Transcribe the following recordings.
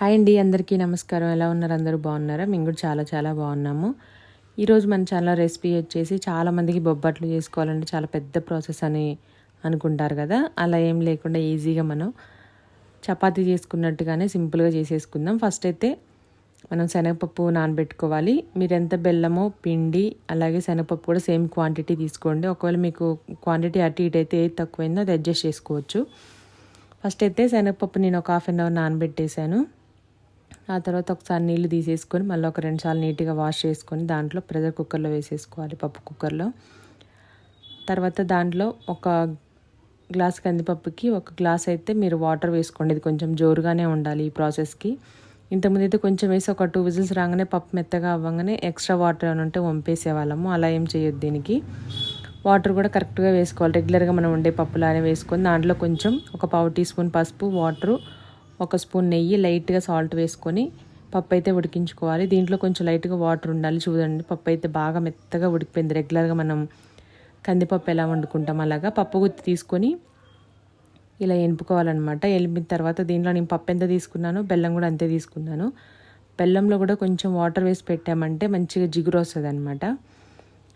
Hi అండి అందరికీ నమస్కారం. ఎలా ఉన్నారు? అందరూ బాగున్నారా? మేము కూడా చాలా చాలా బాగున్నాము. ఈరోజు మన ఛానల్ రెసిపీ వచ్చేసి చాలామందికి బొబ్బట్లు చేసుకోవాలంటే చాలా పెద్ద ప్రాసెస్ అని అనుకుంటారు కదా. అలా ఏం లేకుండా ఈజీగా మనం చపాతీ చేసుకున్నట్టుగానే సింపుల్గా చేసేసుకుందాం. ఫస్ట్ అయితే మనం శనగపప్పు నానబెట్టుకోవాలి. మీరు ఎంత బెల్లమో పిండి అలాగే శనగపప్పు కూడా సేమ్ క్వాంటిటీ తీసుకోండి. ఒకవేళ మీకు క్వాంటిటీ అటు ఇటు అయితే ఏది తక్కువైందో అది అడ్జస్ట్ చేసుకోవచ్చు. ఫస్ట్ అయితే శనగపప్పు నేను ఒక హాఫ్ అన్ అవర్ నానబెట్టేశాను. ఆ తర్వాత ఒకసారి నీళ్ళు తీసేసుకొని మళ్ళీ ఒక రెండు సార్లు నీట్గా వాష్ చేసుకొని దాంట్లో ప్రెషర్ కుక్కర్లో వేసేసుకోవాలి పప్పు కుక్కర్లో. తర్వాత దాంట్లో ఒక గ్లాస్ కందిపప్పుకి ఒక గ్లాస్ అయితే మీరు వాటర్ వేసుకోండి. ఇది కొంచెం జోరుగానే ఉండాలి ఈ ప్రాసెస్కి. ఇంతకుముందు అయితే కొంచెం వేసి ఒక టూ విజిల్స్ రాగానే పప్పు మెత్తగా అవ్వగానే ఎక్స్ట్రా వాటర్ ఏమైనా ఉంటే వంపేసేవాళ్ళము. అలా ఏం చేయొద్దు దీనికి. వాటర్ కూడా కరెక్ట్గా వేసుకోవాలి. రెగ్యులర్గా మనం ఉండే పప్పులానే వేసుకొని దాంట్లో కొంచెం ఒక పావు టీ స్పూన్ పసుపు వాటరు ఒక స్పూన్ నెయ్యి లైట్గా సాల్ట్ వేసుకొని పప్పు అయితే ఉడికించుకోవాలి. దీంట్లో కొంచెం లైట్గా వాటర్ ఉండాలి. చూడండి పప్పు అయితే బాగా మెత్తగా ఉడికిపోయింది. రెగ్యులర్గా మనం కందిపప్పు ఎలా వండుకుంటాం అలాగా పప్పు గుత్తి తీసుకొని ఇలా ఎనుపుకోవాలన్నమాట ఎలిపిన తర్వాత దీంట్లో నేను పప్పు ఎంత తీసుకున్నాను బెల్లం కూడా అంతే తీసుకున్నాను. బెల్లంలో కూడా కొంచెం వాటర్ వేసి పెట్టామంటే మంచిగా జిగురు వస్తుంది అనమాట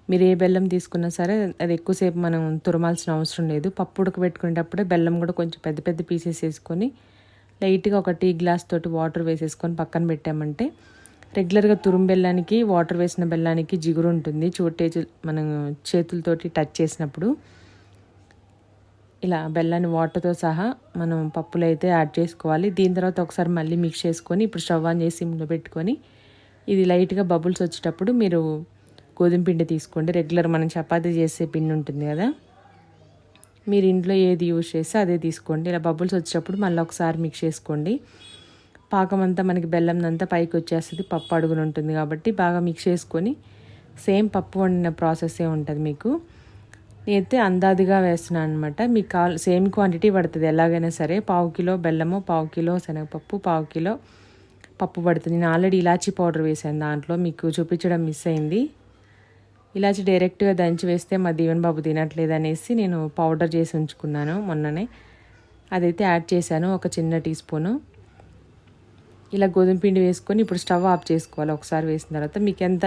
మీరు ఏ బెల్లం తీసుకున్నా సరే అది ఎక్కువసేపు మనం తురమాల్సిన అవసరం లేదు. పప్పు ఉడకబెట్టుకునేటప్పుడే బెల్లం కూడా కొంచెం పెద్ద పెద్ద పీసెస్ వేసుకొని లైట్గా ఒక టీ గ్లాస్ తోటి వాటర్ వేసేసుకొని పక్కన పెట్టామంటే రెగ్యులర్గా తురుము బెల్లానికి వాటర్ వేసిన బెల్లానికి జిగురు ఉంటుంది. చూటే మనం చేతులతోటి టచ్ చేసినప్పుడు ఇలా బెల్లాన్ని వాటర్తో సహా మనం పప్పులు అయితే యాడ్ చేసుకోవాలి. దీని తర్వాత ఒకసారి మళ్ళీ మిక్స్ చేసుకొని ఇప్పుడు స్టవ్ ఆన్ చేసి సిమ్లో పెట్టుకొని ఇది లైట్గా బబుల్స్ వచ్చేటప్పుడు మీరు గోధుమ పిండి తీసుకోండి. రెగ్యులర్ మనం చపాతీ చేసే పిండి ఉంటుంది కదా. మీరు ఇంట్లో ఏది యూజ్ చేస్తే అదే తీసుకోండి. ఇలా బబుల్స్ వచ్చేటప్పుడు మళ్ళీ ఒకసారి మిక్స్ చేసుకోండి. పాకం అంతా మనకి బెల్లం అంతా పైకి వచ్చేస్తుంది పప్పు అడుగున ఉంటుంది కాబట్టి బాగా మిక్స్ చేసుకొని సేమ్ పప్పు వండిన ప్రాసెస్సే ఉంటుంది మీకు. నేనైతే అందాదిగా వేస్తున్నాను అనమాట మీకు కావాలి సేమ్ క్వాంటిటీ పడుతుంది ఎలాగైనా సరే. పావు కిలో బెల్లము పావు కిలో శనగపప్పు పావు కిలో పప్పు పడుతుంది. నేను ఆల్రెడీ ఇలాచీ పౌడర్ వేసాను దాంట్లో మీకు చూపించడం మిస్ అయింది. ఇలాచి డైరెక్ట్గా దంచి వేస్తే మా దీవెన్ బాబు తినట్లేదు అనేసి నేను పౌడర్ చేసి ఉంచుకున్నాను మొన్ననే. అదైతే యాడ్ చేశాను ఒక చిన్న టీ స్పూను. ఇలా గోధుమ పిండి వేసుకొని ఇప్పుడు స్టవ్ ఆఫ్ చేసుకోవాలి ఒకసారి వేసిన తర్వాత. మీకు ఎంత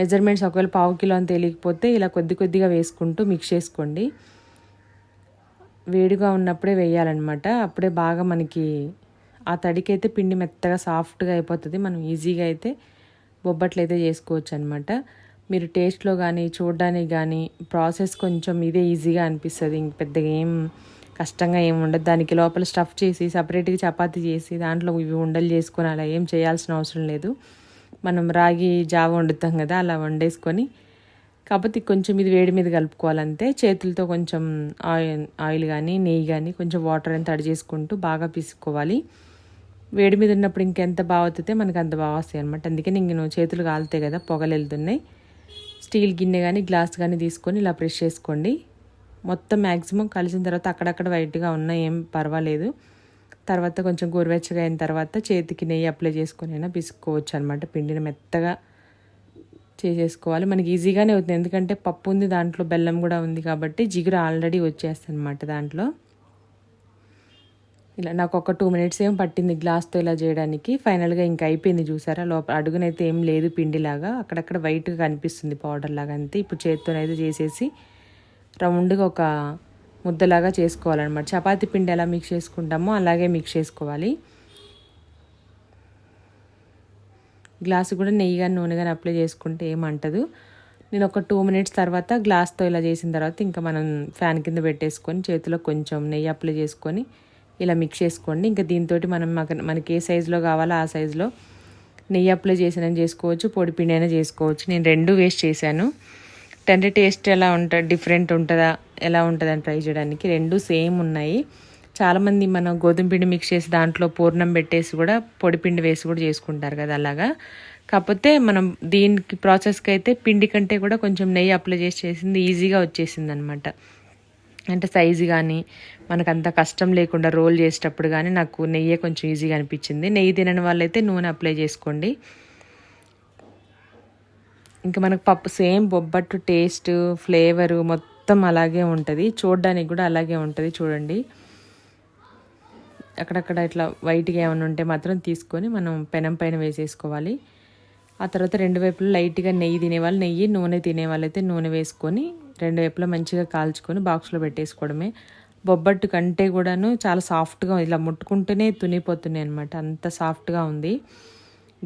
మెజర్మెంట్స్ ఒకవేళ పావు కిలో అని తెలియకపోతే ఇలా కొద్ది కొద్దిగా వేసుకుంటూ మిక్స్ చేసుకోండి. వేడిగా ఉన్నప్పుడే వేయాలన్నమాట. అప్పుడే బాగా మనకి ఆ తడికైతే పిండి మెత్తగా సాఫ్ట్గా అయిపోతుంది. మనం ఈజీగా అయితే బొబ్బట్లు అయితే చేసుకోవచ్చు అనమాట మీరు టేస్ట్లో కానీ చూడడానికి కానీ ప్రాసెస్ కొంచెం ఇదే ఈజీగా అనిపిస్తుంది. ఇంక పెద్దగా ఏం కష్టంగా ఏమి ఉండదు. దానికి లోపల స్టఫ్ చేసి సపరేట్గా చపాతీ చేసి దాంట్లో ఇవి ఉండలు చేసుకొని అలా ఏం చేయాల్సిన అవసరం లేదు. మనం రాగి జావ వండుతాం కదా అలా వండేసుకొని కాకపోతే కొంచెం ఇది వేడి మీద కలుపుకోవాలంతే. చేతులతో కొంచెం ఆయిల్ ఆయిల్ కానీ నెయ్యి కానీ కొంచెం వాటర్ అని తడి చేసుకుంటూ బాగా పిసుకోవాలి వేడి మీద ఉన్నప్పుడు ఇంకెంత బాగా అవుతుందో మనకు అంత బాగా వస్తాయి అనమాట అందుకే నేను చేతులు కాలుతాయి కదా పొగలు వెళ్తున్నాయి. స్టీల్ గిన్నె కానీ గ్లాస్ కానీ తీసుకొని ఇలా ప్రెష్ చేసుకోండి. మొత్తం మ్యాక్సిమం కలిసిన తర్వాత అక్కడక్కడ వైట్గా ఉన్నా ఏం పర్వాలేదు. తర్వాత కొంచెం గోరువెచ్చగా అయిన తర్వాత చేతికి నెయ్యి అప్లై చేసుకొని అయినా పిసుకోవచ్చు అనమాట పిండిని మెత్తగా చేసేసుకోవాలి. మనకి ఈజీగానే అవుతుంది. ఎందుకంటే పప్పు ఉంది దాంట్లో బెల్లం కూడా ఉంది కాబట్టి జిగురు ఆల్రెడీ వచ్చేస్తుంది అనమాట దాంట్లో. ఇలా నాకు ఒక టూ మినిట్స్ ఏం పట్టింది గ్లాస్తో ఇలా చేయడానికి. ఫైనల్గా ఇంకా అయిపోయింది చూసారా? లోపల అడుగునైతే ఏం లేదు పిండిలాగా. అక్కడక్కడ వైట్గా కనిపిస్తుంది పౌడర్ లాగా అంతే. ఇప్పుడు చేత్తోనైతే చేసేసి రౌండ్గా ఒక ముద్దలాగా చేసుకోవాలన్నమాట. చపాతీ పిండి ఎలా మిక్స్ చేసుకుంటామో అలాగే మిక్స్ చేసుకోవాలి. గ్లాసు కూడా నెయ్యి కానీ నూనె కానీ అప్లై చేసుకుంటే ఏమంటదు నేను ఒక టూ మినిట్స్ తర్వాత గ్లాస్తో ఇలా చేసిన తర్వాత ఇంకా మనం ఫ్యాన్ కింద పెట్టేసుకొని చేతిలో కొంచెం నెయ్యి అప్లై చేసుకొని ఇలా మిక్స్ చేసుకోండి. ఇంకా దీంతో మనం మనకి ఏ సైజులో కావాలో ఆ సైజులో నెయ్యి అప్లై చేసిన చేసుకోవచ్చు పొడి పిండి అయినా చేసుకోవచ్చు. నేను రెండు వేస్ట్ చేశాను. అంటే టేస్ట్ ఎలా ఉంటుంది డిఫరెంట్ ఉంటుందా ఎలా ఉంటుందని ట్రై చేయడానికి రెండు సేమ్ ఉన్నాయి. చాలామంది మనం గోధుమ పిండి మిక్స్ చేసి దాంట్లో పూర్ణం పెట్టేసి కూడా పొడి పిండి వేసి కూడా చేసుకుంటారు కదా అలాగా. కాకపోతే మనం దీనికి ప్రాసెస్కి అయితే పిండి కంటే కూడా కొంచెం నెయ్యి అప్లై చేసి చేసింది ఈజీగా వచ్చేసింది అనమాట అంటే సైజు కానీ మనకు అంత కష్టం లేకుండా రోల్ చేసేటప్పుడు కానీ నాకు నెయ్యి కొంచెం ఈజీగా అనిపించింది. నెయ్యి తినని వాళ్ళైతే నూనె అప్లై చేసుకోండి. ఇంకా మనకు పప్పు సేమ్ బొబ్బట్టు టేస్ట్ ఫ్లేవరు మొత్తం అలాగే ఉంటుంది. చూడడానికి కూడా అలాగే ఉంటుంది చూడండి. అక్కడక్కడ ఇట్లా వైట్గా ఏమైనా ఉంటే మాత్రం తీసుకొని మనం పెనం పైన వేసేసుకోవాలి. ఆ తర్వాత రెండు వైపులు లైట్గా నెయ్యి తినేవాళ్ళు నెయ్యి నూనె తినేవాళ్ళు అయితే నూనె వేసుకొని రెండు వైపులా మంచిగా కాల్చుకొని బాక్స్లో పెట్టేసుకోవడమే. బొబ్బట్టు కంటే కూడాను చాలా సాఫ్ట్గా ఇలా ముట్టుకుంటూనే తునిపోతున్నాయి అనమాట అంత సాఫ్ట్గా ఉంది.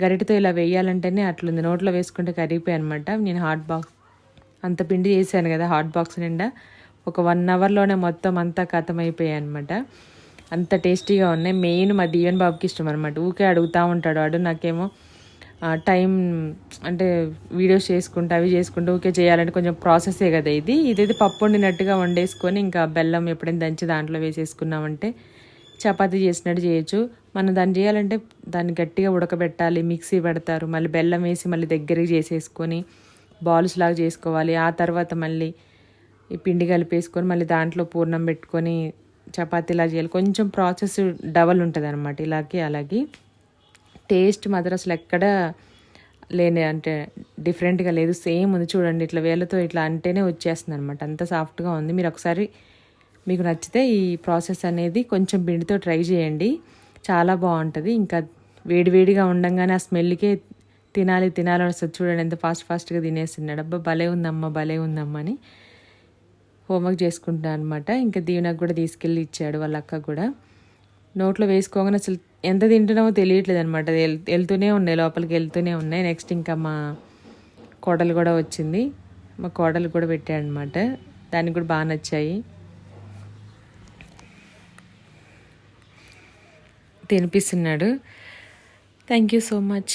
గరిటతో ఇలా వేయాలంటేనే అట్లుంది. నోట్లో వేసుకుంటే కరిగిపోయి అనమాట నేను హాట్ బాక్స్ అంత పిండి చేశాను కదా హాట్ బాక్స్ నిండా. ఒక వన్ అవర్లోనే మొత్తం అంతా అయిపోయాయి అనమాట అంత టేస్టీగా ఉన్నాయి. మెయిన్ మా దీవెన్ బాబుకి ఇష్టం అనమాట ఊకే అడుగుతూ ఉంటాడు. వాడు నాకేమో టైం అంటే వీడియోస్ చేసుకుంటూ అవి చేసుకుంటూ ఊకే చేయాలంటే కొంచెం ప్రాసెసే కదా ఇది. ఇదైతే పప్పు వండినట్టుగా వండేసుకొని ఇంకా బెల్లం ఎప్పుడైనా దంచి దాంట్లో వేసేసుకున్నామంటే చపాతి చేసినట్టు చేయొచ్చు. మనం దాన్ని చేయాలంటే దాన్ని గట్టిగా ఉడకబెట్టాలి మిక్సీ పెడతారు మళ్ళీ బెల్లం వేసి మళ్ళీ దగ్గరికి చేసేసుకొని బాల్స్ లాగా చేసుకోవాలి. ఆ తర్వాత మళ్ళీ ఈ పిండి కలిపేసుకొని మళ్ళీ దాంట్లో పూర్ణం పెట్టుకొని చపాతీలా చేయాలి. కొంచెం ప్రాసెస్ డబల్ ఉంటుంది అనమాట ఇలాగే అలాగే. టేస్ట్ మాత్రం అసలు ఎక్కడ లేని అంటే డిఫరెంట్గా లేదు. సేమ్ ఉంది చూడండి ఇట్లా వేళ్ళతో ఇట్లా అంటేనే వచ్చేస్తుంది అనమాట అంత సాఫ్ట్గా ఉంది. మీరు ఒకసారి మీకు నచ్చితే ఈ ప్రాసెస్ అనేది కొంచెం పిండితో ట్రై చేయండి. చాలా బాగుంటుంది. ఇంకా వేడివేడిగా ఉండంగానే ఆ స్మెల్కే తినాలి తినాలి వస్తుంది చూడండి. ఎంత ఫాస్ట్ ఫాస్ట్గా తినేస్తున్నాడు. అబ్బా భలే ఉందమ్మా భలే ఉందమ్మా అని హోంవర్క్ చేసుకుంటాను అనమాట ఇంకా దీవెనకు కూడా తీసుకెళ్ళి ఇచ్చాడు వాళ్ళ అక్క కూడా. నోట్లో వేసుకోగానే అసలు ఎంత తింటున్నామో తెలియట్లేదు అనమాట వెళ్తూనే ఉన్నాయి లోపలికి వెళ్తూనే ఉన్నాయి. నెక్స్ట్ ఇంకా మా కోడలు కూడా వచ్చింది. మా కోడలు కూడా పెట్టాడనమాట దానికి కూడా బాగా నచ్చాయి. తినిపిస్తున్నాడు. Thank you so much